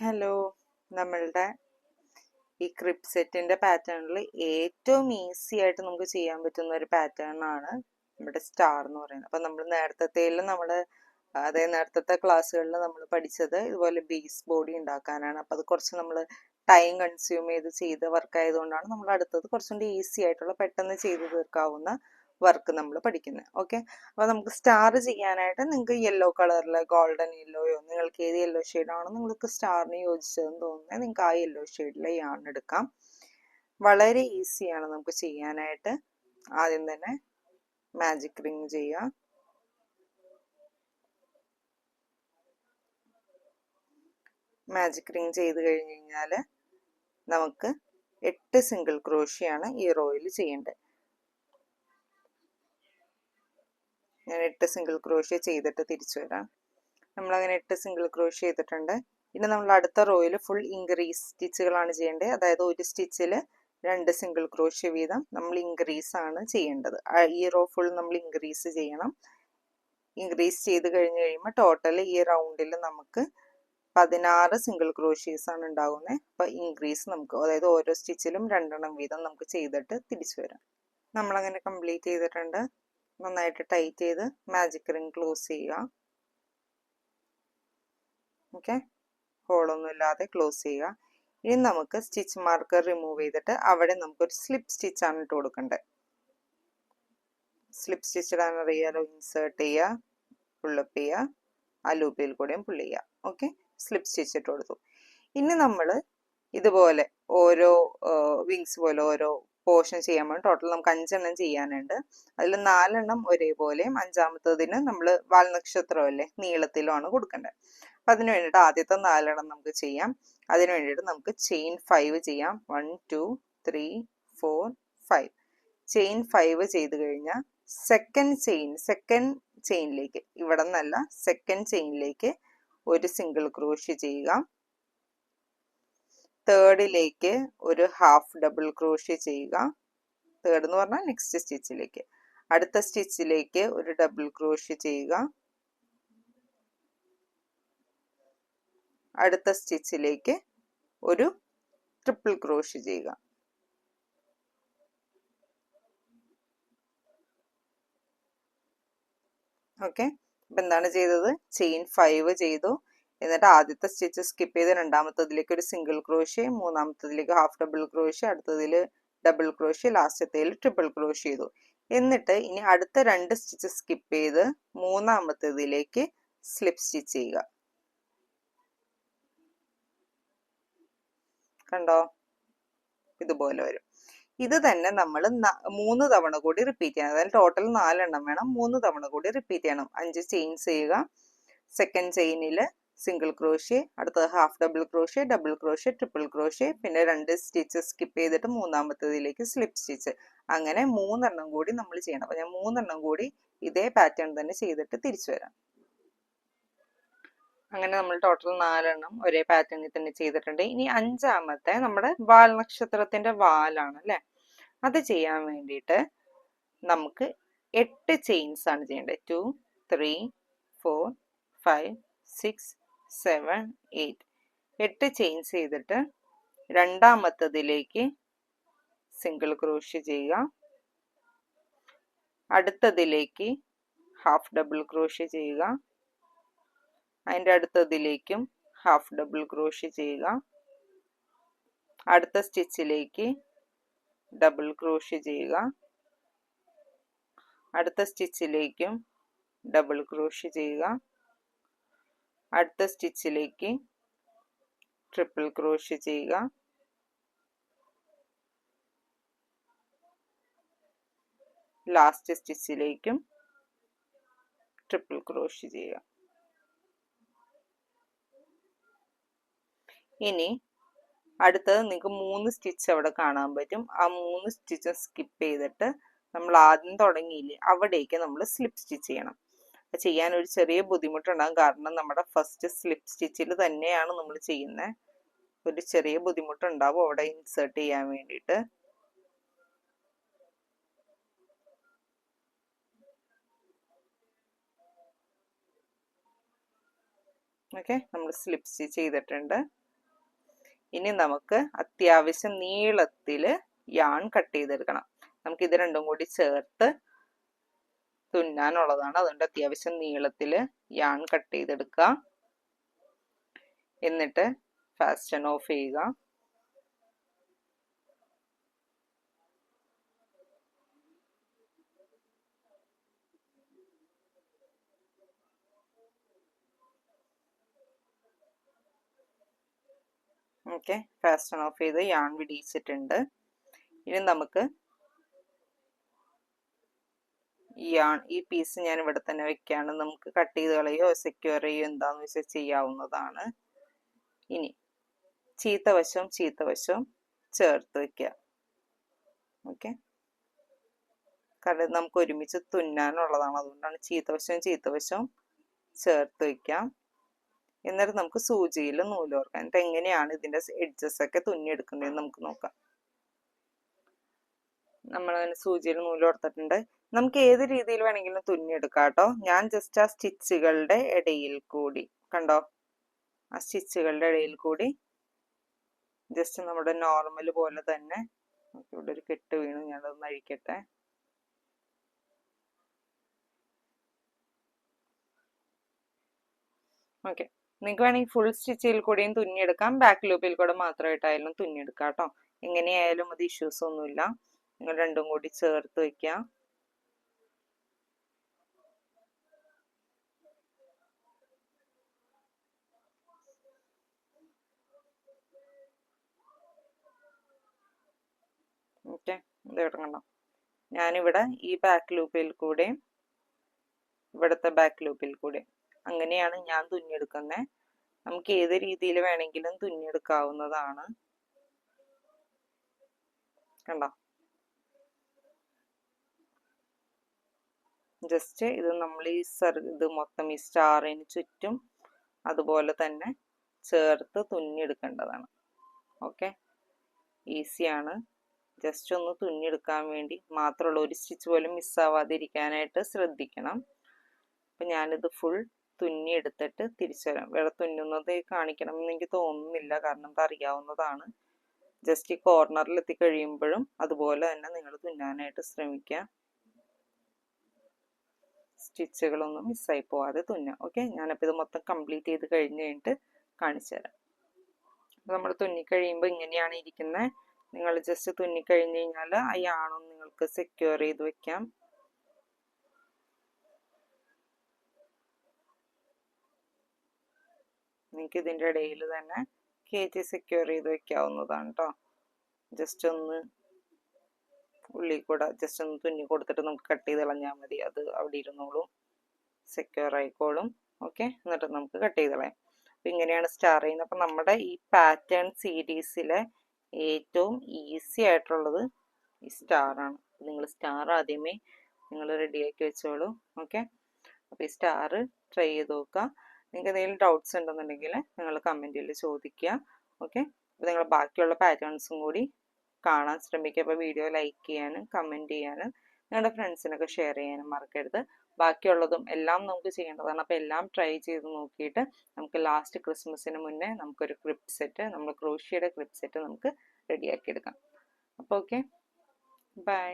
Hello നമ്മളുടെ ഈ ക്രിപ് സെറ്റിന്റെ പാറ്റേണിൽ ഏറ്റവും ഈസി ആയിട്ട് നമുക്ക് ചെയ്യാൻ പറ്റുന്ന ഒരു പാറ്റേൺ ആണ് നമ്മുടെ സ്റ്റാർ എന്ന് പറയുന്നത്. അപ്പം നമ്മൾ നേരത്തേൽ നമ്മൾ അതായത് നേരത്തെ ക്ലാസ്സുകളിൽ നമ്മൾ പഠിച്ചത് ഇതുപോലെ ബേസ് ബോഡി ഉണ്ടാക്കാനാണ്. അപ്പം അത് കുറച്ച് നമ്മൾ ടൈം കൺസ്യൂം ചെയ്ത് ചെയ്ത വർക്കായതുകൊണ്ടാണ് നമ്മൾ അടുത്തത് കുറച്ചും കൂടി ഈസി ആയിട്ടുള്ള പെട്ടെന്ന് ചെയ്ത് തീർക്കാവുന്ന വർക്ക് നമ്മൾ പഠിക്കുന്നത് ഓക്കെ അപ്പോൾ നമുക്ക് സ്റ്റാർ ചെയ്യാനായിട്ട് നിങ്ങൾക്ക് യെല്ലോ കളറിൽ ഗോൾഡൻ യെല്ലോയോ നിങ്ങൾക്ക് ഏത് യെല്ലോ ഷെയ്ഡാണോ നിങ്ങൾക്ക് സ്റ്റാറിന് യോജിച്ചതെന്ന് തോന്നുന്നത് നിങ്ങൾക്ക് ആ യെല്ലോ ഷെയ്ഡിലെ യാൺ എടുക്കാം. വളരെ ഈസിയാണ് നമുക്ക് ചെയ്യാനായിട്ട്. ആദ്യം തന്നെ മാജിക് റിങ് ചെയ്യുക. മാജിക് റിങ് ചെയ്ത് കഴിഞ്ഞ് കഴിഞ്ഞാൽ നമുക്ക് എട്ട് സിംഗിൾ ക്രോഷിയാണ് ഈ റോയിൽ ചെയ്യേണ്ടത്. ഞാൻ എട്ട് സിംഗിൾ ക്രോഷ്യ ചെയ്തിട്ട് തിരിച്ചു വരാം. നമ്മളങ്ങനെ എട്ട് സിംഗിൾ ക്രോഷ്യ ചെയ്തിട്ടുണ്ട്. ഇനി നമ്മൾ അടുത്ത റോയിൽ ഫുൾ ഇൻക്രീസ് സ്റ്റിച്ചുകളാണ് ചെയ്യേണ്ടത്. അതായത് ഒരു സ്റ്റിച്ചിൽ രണ്ട് സിംഗിൾ ക്രോഷ്യ വീതം നമ്മൾ ഇൻക്രീസ് ആണ് ചെയ്യേണ്ടത്. ഈ റോ ഫുൾ നമ്മൾ ഇൻക്രീസ് ചെയ്യണം. ഇൻക്രീസ് ചെയ്ത് കഴിഞ്ഞ് കഴിയുമ്പോൾ ടോട്ടൽ ഈ റൗണ്ടിൽ നമുക്ക് പതിനാറ് സിംഗിൾ ക്രോഷ്യസ് ആണ് ഉണ്ടാകുന്നത് അപ്പോൾ ഇൻക്രീസ് നമുക്ക് അതായത് ഓരോ സ്റ്റിച്ചിലും രണ്ടെണ്ണം വീതം നമുക്ക് ചെയ്തിട്ട് തിരിച്ചു വരാം. നമ്മളങ്ങനെ കംപ്ലീറ്റ് ചെയ്തിട്ടുണ്ട്. നന്നായിട്ട് ടൈറ്റ് ചെയ്ത് മാജിക് റിംഗ് ക്ലോസ് ചെയ്യുക. ഓക്കെ ഹോളൊന്നും ഇല്ലാതെ ക്ലോസ് ചെയ്യുക. ഇനി നമുക്ക് സ്റ്റിച്ച് മാർക്കർ റിമൂവ് ചെയ്തിട്ട് അവിടെ നമുക്കൊരു സ്ലിപ്പ് സ്റ്റിച്ചാണ് ഇട്ട് കൊടുക്കേണ്ടത് സ്ലിപ്പ് സ്റ്റിച്ച് ഇടാൻ അറിയാലോ? ഇൻസേർട്ട് ചെയ്യുക പുള്ളപ്പ് ചെയ്യുക ആ ലൂപ്പിൽ കൂടെയും പുള്ളി ചെയ്യുക. ഓക്കെ സ്ലിപ്പ് സ്റ്റിച്ച് ഇട്ട് കൊടുത്തു. ഇനി നമ്മൾ ഇതുപോലെ ഓരോ വിങ്സ് പോലെ ഓരോ പോർഷൻ ചെയ്യാൻ വേണ്ടി ടോട്ടൽ നമുക്ക് അഞ്ചെണ്ണം ചെയ്യാനുണ്ട്. അതിൽ നാലെണ്ണം ഒരേപോലെയും അഞ്ചാമത്തതിന് നമ്മൾ വാൽനക്ഷത്രമല്ലേ നീളത്തിലുമാണ് കൊടുക്കേണ്ടത്. അപ്പം അതിന് വേണ്ടിയിട്ട് ആദ്യത്തെ നാലെണ്ണം നമുക്ക് ചെയ്യാം. അതിന് വേണ്ടിയിട്ട് നമുക്ക് ചെയിൻ ഫൈവ് ചെയ്യാം. One two three four five chain five ചെയ്ത് കഴിഞ്ഞാൽ സെക്കൻഡ് ചെയിൻ സെക്കൻഡ് ചെയിനിലേക്ക് ഇവിടെ നിന്നല്ല സെക്കൻഡ് ചെയിനിലേക്ക് ഒരു സിംഗിൾ ക്രോഷ്യ ചെയ്യുക. തേർഡിലേക്ക് ഒരു ഹാഫ് ഡബിൾ ക്രോഷ്യ ചെയ്യുക. തേർഡ് എന്ന് പറഞ്ഞാൽ നെക്സ്റ്റ് സ്റ്റിച്ചിലേക്ക് അടുത്ത സ്റ്റിച്ചിലേക്ക് ഒരു ഡബിൾ ക്രോഷ്യ ചെയ്യുക. അടുത്ത സ്റ്റിച്ചിലേക്ക് ഒരു ട്രിപ്പിൾ ക്രോഷ്യ ചെയ്യുക. ഓക്കെ അപ്പം എന്താണ് ചെയ്തത്? ചെയിൻ ഫൈവ് ചെയ്തു. എന്നിട്ട് ആദ്യത്തെ സ്റ്റിച്ച് സ്കിപ്പ് ചെയ്ത് രണ്ടാമത്തതിലേക്ക് ഒരു സിംഗിൾ ക്രോഷ്യ മൂന്നാമത്തതിലേക്ക് ഹാഫ് ഡബിൾ ക്രോഷ്യ അടുത്തതിൽ ഡബിൾ ക്രോഷ്യ ലാസ്റ്റത്തേൽ ട്രിപ്പിൾ ക്രോഷ്യ ചെയ്തു. എന്നിട്ട് ഇനി അടുത്ത രണ്ട് സ്റ്റിച്ച് സ്കിപ്പ് ചെയ്ത് മൂന്നാമത്തതിലേക്ക് സ്ലിപ്പ് സ്റ്റിച്ച് ചെയ്യുക. കണ്ടോ? ഇതുപോലെ വരും. ഇത് തന്നെ നമ്മൾ മൂന്ന് തവണ കൂടി റിപ്പീറ്റ് ചെയ്യണം. അതായത് ടോട്ടൽ നാലെണ്ണം വേണം. മൂന്ന് തവണ കൂടി റിപ്പീറ്റ് ചെയ്യണം. അഞ്ച് ചെയിൻസ് ചെയ്യുക. സെക്കൻഡ് ചെയിനിൽ സിംഗിൾ ക്രോഷ്യ അടുത്തത് half double crochet double crochet triple crochet പിന്നെ രണ്ട് സ്റ്റിച്ച് സ്കിപ്പ് ചെയ്തിട്ട് മൂന്നാമത്തതിലേക്ക് സ്ലിപ്പ് സ്റ്റിച്ച് അങ്ങനെ മൂന്നെണ്ണം കൂടി നമ്മൾ ചെയ്യണം. അപ്പം ഞാൻ മൂന്നെണ്ണം കൂടി ഇതേ പാറ്റേൺ തന്നെ ചെയ്തിട്ട് തിരിച്ചു വരാം. അങ്ങനെ നമ്മൾ ടോട്ടൽ നാലെണ്ണം ഒരേ പാറ്റേണിൽ തന്നെ ചെയ്തിട്ടുണ്ട്. ഇനി അഞ്ചാമത്തെ നമ്മുടെ വാൽ നക്ഷത്രത്തിന്റെ വാലാണ് അല്ലേ? അത് ചെയ്യാൻ വേണ്ടിയിട്ട് നമുക്ക് എട്ട് ചെയിൻസ് ആണ് ചെയ്യേണ്ടത്. Two three four five six seven eight എട്ട് ചെയിൻ ചെയ്തിട്ട് രണ്ടാമത്തതിലേക്ക് സിംഗിൾ ക്രോഷ്യ ചെയ്യുക. അടുത്തതിലേക്ക് ഹാഫ് ഡബിൾ ക്രോഷ്യ ചെയ്യുക. അതിന്റെ അടുത്തതിലേക്കും ഹാഫ് ഡബിൾ ക്രോഷ്യ ചെയ്യുക. അടുത്ത സ്റ്റിച്ചിലേക്ക് ഡബിൾ ക്രോഷ്യ ചെയ്യുക. അടുത്ത സ്റ്റിച്ചിലേക്കും ഡബിൾ ക്രോഷ്യ ചെയ്യുക. അടുത്ത സ്റ്റിച്ചിലേക്ക് ട്രിപ്പിൾ ക്രോഷ്യ ചെയ്യുക. ലാസ്റ്റ് സ്റ്റിച്ചിലേക്കും ട്രിപ്പിൾ ക്രോഷ്യ ചെയ്യുക. ഇനി അടുത്തത് നിങ്ങൾക്ക് മൂന്ന് സ്റ്റിച്ച് അവിടെ കാണാൻ പറ്റും. ആ മൂന്ന് സ്റ്റിച്ച് സ്കിപ്പ് ചെയ്തിട്ട് നമ്മൾ ആദ്യം തുടങ്ങിയില്ലേ അവിടേക്ക് നമ്മൾ സ്ലിപ്പ് സ്റ്റിച്ച് ചെയ്യണം. ചെയ്യാൻ ഒരു ചെറിയ ബുദ്ധിമുട്ടുണ്ടാകും. കാരണം നമ്മുടെ ഫസ്റ്റ് സ്ലിപ്പ് സ്റ്റിച്ചിൽ തന്നെയാണ് നമ്മൾ ചെയ്യുന്നത് ഒരു ചെറിയ ബുദ്ധിമുട്ടുണ്ടാവും അവിടെ ഇൻസേർട്ട് ചെയ്യാൻ വേണ്ടിയിട്ട്. ഓക്കെ നമ്മൾ സ്ലിപ്പ് സ്റ്റിച്ച് ചെയ്തിട്ടുണ്ട്. ഇനി നമുക്ക് അത്യാവശ്യം നീളത്തിൽ യാൺ കട്ട് ചെയ്തെടുക്കണം. നമുക്ക് ഇത് രണ്ടും കൂടി ചേർത്ത് തുന്നാനുള്ളതാണ്. അതുകൊണ്ട് അത്യാവശ്യം നീളത്തിൽ യാൺ കട്ട് ചെയ്തെടുക്കുക. എന്നിട്ട് ഫാസ്റ്റൺ ഓഫ് ചെയ്യുക. ഓക്കെ ഫാസ്റ്റൺ ഓഫ് ചെയ്ത് യാൺ വിടിയിച്ചിട്ടുണ്ട് ഇനി നമുക്ക് ഈ ഈ പീസ് ഞാൻ ഇവിടെ തന്നെ വെക്കുകയാണ് നമുക്ക് കട്ട് ചെയ്ത് കളയോ സെക്യൂർ ചെയ്യോ എന്താണെന്ന് വെച്ചാൽ ചെയ്യാവുന്നതാണ്. ഇനി ചീത്ത വശവും ചീത്ത വശവും ചേർത്ത് വെക്കുക ഓക്കെ കാരണം നമുക്ക് ഒരുമിച്ച് തുന്നാനുള്ളതാണ്. അതുകൊണ്ടാണ് ചീത്ത വശവും ചീത്ത വശവും ചേർത്ത് വെക്കാം. എന്നിട്ട് നമുക്ക് സൂചിയിൽ നൂലോർക്കാം എന്നിട്ട് എങ്ങനെയാണ് ഇതിന്റെ എഡ്ജസ് ഒക്കെ തുന്നിയെടുക്കുന്നതെന്ന് നമുക്ക് നോക്കാം. നമ്മൾ അങ്ങനെ സൂചിയിൽ നൂലോർത്തിട്ടുണ്ട് നമുക്ക് ഏത് രീതിയിൽ വേണമെങ്കിലും തുന്നിയെടുക്കാം കേട്ടോ. ഞാൻ ജസ്റ്റ് ആ സ്റ്റിച്ചുകളുടെ ഇടയിൽ കൂടി കണ്ടോ? ആ സ്റ്റിച്ചുകളുടെ ഇടയിൽ കൂടി ജസ്റ്റ് നമ്മുടെ നോർമൽ പോലെ തന്നെ ഇവിടെ ഒരു കെട്ട് വീണു ഞാനതൊന്ന് അഴിക്കട്ടെ. ഓക്കെ നിങ്ങൾക്ക് വേണമെങ്കിൽ ഫുൾ സ്റ്റിച്ചിൽ കൂടെയും തുന്നിയെടുക്കാം ബാക്ക് ലൂപ്പിൽ കൂടെ മാത്രമായിട്ടായാലും തുന്നിയെടുക്കാം കേട്ടോ. എങ്ങനെയായാലും അത് ഇഷ്യൂസ് ഒന്നുമില്ല. നിങ്ങൾ രണ്ടും കൂടി ചേർത്ത് വെക്കുക. ഇത് കണ്ടോ ഞാനിവിടെ ഈ ബാക്ക് ലൂപ്പിൽ കൂടെ ഇവിടുത്തെ ബാക്ക് ലൂപ്പിൽ കൂടെ. അങ്ങനെയാണ് ഞാൻ തുന്നിയെടുക്കുന്നത് നമുക്ക് ഏത് രീതിയിൽ വേണമെങ്കിലും തുന്നിയെടുക്കാവുന്നതാണ്. കണ്ടോ? ജസ്റ്റ് ഇത് നമ്മൾ ഈ സർ ഇത് മൊത്തം ഈ സ്റ്റാറിന് ചുറ്റും അതുപോലെ തന്നെ ചേർത്ത് തുന്നിയെടുക്കേണ്ടതാണ്. ഓക്കെ ഈസിയാണ് ജസ്റ്റ് ഒന്ന് തുന്നിയെടുക്കാൻ വേണ്ടി മാത്രമുള്ള ഒരു സ്റ്റിച്ച് പോലും മിസ്സാവാതിരിക്കാനായിട്ട് ശ്രദ്ധിക്കണം. അപ്പം ഞാനിത് ഫുൾ തുന്നി എടുത്തിട്ട് തിരിച്ചു വരാം. വേറെ തുന്നുന്നത് കാണിക്കണം എന്ന് എനിക്ക് തോന്നുന്നില്ല. കാരണം അത് അറിയാവുന്നതാണ്. ജസ്റ്റ് ഈ കോർണറിൽ എത്തി എത്തിക്കഴിയുമ്പോഴും അതുപോലെ തന്നെ നിങ്ങൾ തുന്നാനായിട്ട് ശ്രമിക്കുക. സ്റ്റിച്ചുകളൊന്നും മിസ്സായി പോവാതെ തുന്നാം. ഓക്കെ ഞാനപ്പോൾ ഇത് മൊത്തം കംപ്ലീറ്റ് ചെയ്ത് കഴിഞ്ഞ് കഴിഞ്ഞിട്ട് കാണിച്ചു തരാം. നമ്മൾ തുന്നി കഴിയുമ്പോൾ ഇങ്ങനെയാണ് ഇരിക്കുന്നത് നിങ്ങൾ ജസ്റ്റ് തുന്നി കഴിഞ്ഞ് കഴിഞ്ഞാൽ ആ ആണും നിങ്ങൾക്ക് സെക്യൂർ ചെയ്ത് വെക്കാം. നിങ്ങൾക്ക് ഇതിന്റെ ഇടയിൽ തന്നെ കയറ്റി സെക്യൂർ ചെയ്ത് വെക്കാവുന്നതാണ് കേട്ടോ ജസ്റ്റ് ഒന്ന് ഉള്ളിൽ കൂടെ ജസ്റ്റ് ഒന്ന് തുന്നി കൊടുത്തിട്ട് നമുക്ക് കട്ട് ചെയ്ത് കളഞ്ഞാൽ മതി. അത് അവിടെ ഇരുന്നോളും. സെക്യൂർ ആയിക്കോളും. ഓക്കെ എന്നിട്ട് നമുക്ക് കട്ട് ചെയ്ത് കളയാം. അപ്പം ഇങ്ങനെയാണ് സ്റ്റാർ ചെയ്യുന്നത്. അപ്പം നമ്മുടെ ഈ പാറ്റേൺ സീരീസിലെ ഏറ്റവും ഈസി ആയിട്ടുള്ളത് ഈ സ്റ്റാറാണ് നിങ്ങൾ സ്റ്റാർ ആദ്യമേ നിങ്ങൾ റെഡിയാക്കി വെച്ചോളൂ. ഓക്കെ അപ്പോൾ ഈ സ്റ്റാർ ട്രൈ ചെയ്ത് നോക്കുക. നിങ്ങൾക്ക് എന്തെങ്കിലും ഡൗട്ട്സ് ഉണ്ടെന്നുണ്ടെങ്കിൽ നിങ്ങൾ കമന്റിൽ ചോദിക്കുക. ഓക്കെ അപ്പോൾ നിങ്ങൾ ബാക്കിയുള്ള പാറ്റേൺസും കൂടി കാണാൻ ശ്രമിക്കുക. അപ്പോൾ വീഡിയോ ലൈക്ക് ചെയ്യാനും കമന്റ് ചെയ്യാനും നിങ്ങളുടെ ഫ്രണ്ട്സിനൊക്കെ ഷെയർ ചെയ്യാനും മറക്കരുത്. ബാക്കിയുള്ളതും എല്ലാം നമുക്ക് ചെയ്യേണ്ടതാണ്. അപ്പോൾ എല്ലാം ട്രൈ ചെയ്ത് നോക്കിയിട്ട് നമുക്ക് ലാസ്റ്റ് ക്രിസ്മസിന് മുന്നേ നമുക്കൊരു ക്രിപ്പ് സെറ്റ് നമ്മൾ ക്രോഷിയുടെ ക്രിപ്പ് സെറ്റ് നമുക്ക് റെഡിയാക്കി എടുക്കാം. അപ്പോൾ ഓക്കെ ബൈ